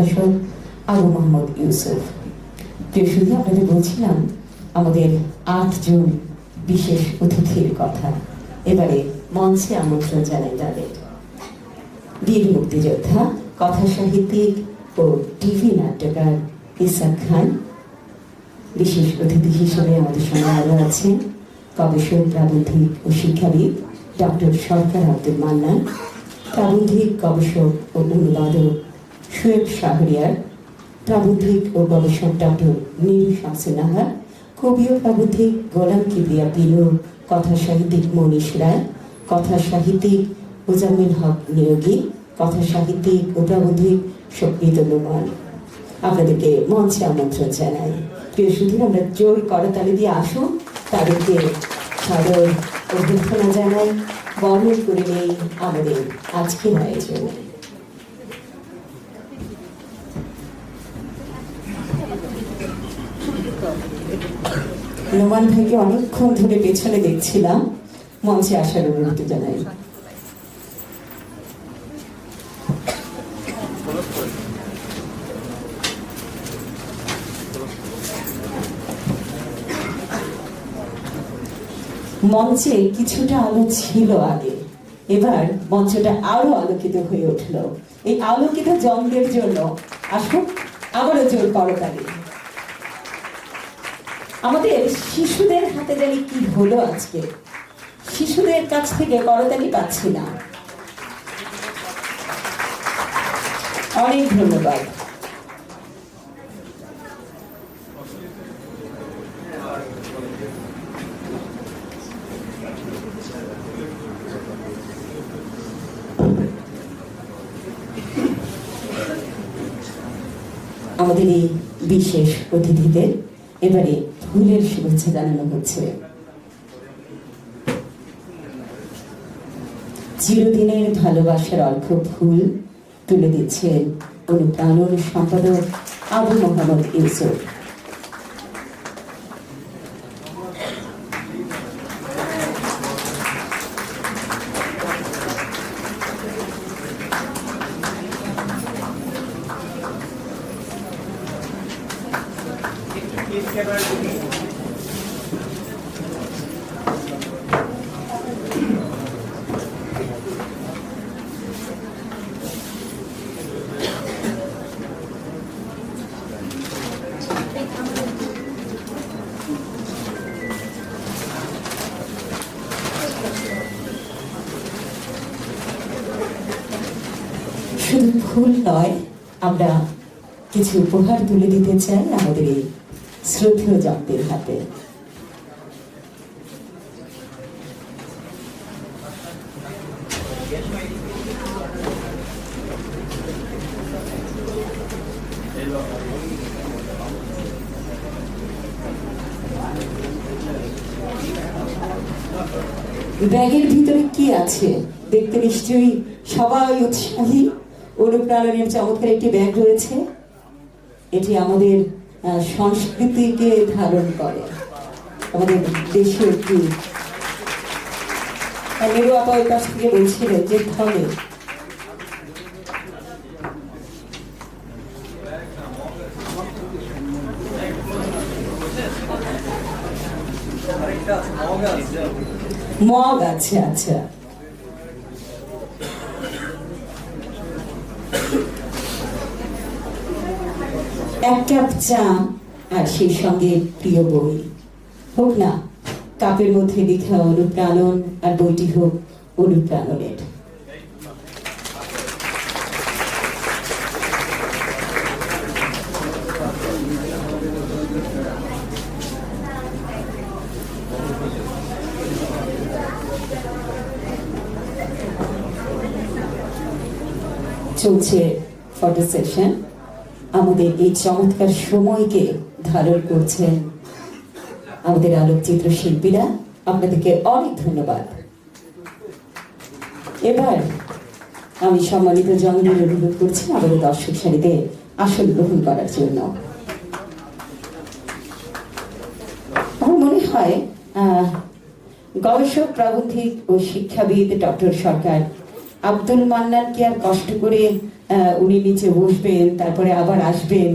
প্রভাষক আবু মোহাম্মদ ইউসুফ। প্রিয় শুধু আপনাদের বলছিলাম, আমাদের আটজন বিশেষ অতিথির কথা। এবারে মঞ্চে আমন্ত্রণ জানাই তাদের। বীর মুক্তিযোদ্ধা, কথা সাহিত্যিক ও টিভি নাট্যকার ইসাক খান। বিশেষ অতিথি হিসেবে আমাদের সঙ্গে আরও আছেন গবেষক, প্রাবন্ধিক ও শিক্ষাবিদ ডক্টর সরকার আব্দুল মান্নান। প্রাবন্ধিক, গবেষক ও অনুবাদক শোয়েব শাহরিয়ার, প্রাবন্ধিক ও গবেষক ডক্টর নীল শামসুনাহার কবি ও প্রাবন্ধিক গোলাম কিবিয়া পিলু কথা সাহিত্যিক মনীষ রায়, কথা সাহিত্যিক মোজাম্মিল হক নিয়োগী, কথা সাহিত্যিক ও প্রাবন্ধিক শক্তিত নোমান। আপনাদেরকে মঞ্চে আমন্ত্রণ জানাই। প্রিয় শুধু আমরা জোর করতালি দিয়ে আসুন। তাদেরকে সাদর অভ্যর্থনা জানাই। বর্ণন করে নেই আমাদের আজকের আয়োজনে। নোমান ভাইকে অনেকক্ষণ ধরে পেছনে দেখছিলাম। মঞ্চে আসার অনুরোধ জানাই। মঞ্চে কিছুটা আলো ছিল আগে। এবার মঞ্চটা আরও আলোকিত হয়ে উঠল। এই আলোকিত জন্মের জন্য আসুন, আবারও জোর করতালি আমাদের শিশুদের হাতে জানি কি হলো আজকে। শিশুদের কাছ থেকে করতালি পাচ্ছি না। অনেক ধন্যবাদ। আমাদের এই বিশেষ অতিথিদের এবারে ফুলের শুভেচ্ছা জানানো হচ্ছে। চিরদিনের ভালোবাসার অল্প ফুল তুলে দিচ্ছেন অনুপ্রাণন সম্পাদক আবু মোহাম্মদ ইউসুফ। শুধু ফুল নয় আমরা কিছু উপহার তুলে দিতে চাই আমাদের এই শ্রদ্ধেয় জগতের হাতে। ব্যাগের ভিতরে কি আছে? দেখতে নিশ্চয়ই সবাই উৎসাহী। অনুপ্রাণনের চমৎকার একটি ব্যাগ রয়েছে। এটি আমাদের সংস্কৃতিকে ধারণ করে। আমাদের দেশীয় একটি নেরু আপা কাছ থেকে বলছিলেন যে ধরে মগ আছে আচ্ছা। এক কাপ চা আর সেই সঙ্গে প্রিয় বই। হোক না, কাপের মধ্যে লেখা অনুপ্রাণন আর বইটি হোক অনুপ্রাণনের। চলছে ফটো সেশন আমাদের এই চমৎকার সময়কে ধারণ করছেন আমাদের আলোকচিত্র শিল্পীরা। আপনাদেরকে অনেক ধন্যবাদ। এবার আমি সম্মানিত জঙ্গলের অনুরোধ করছি আমাদের দর্শক সারিতে আসন গ্রহণ করার জন্য। আমার মনে হয় গবেষক, প্রাবন্ধিক ও শিক্ষাবিদ ডক্টর সরকার আব্দুল মান্নান কি আর কষ্ট করে উনি নিচে বসবেন তারপরে আবার আসবেন।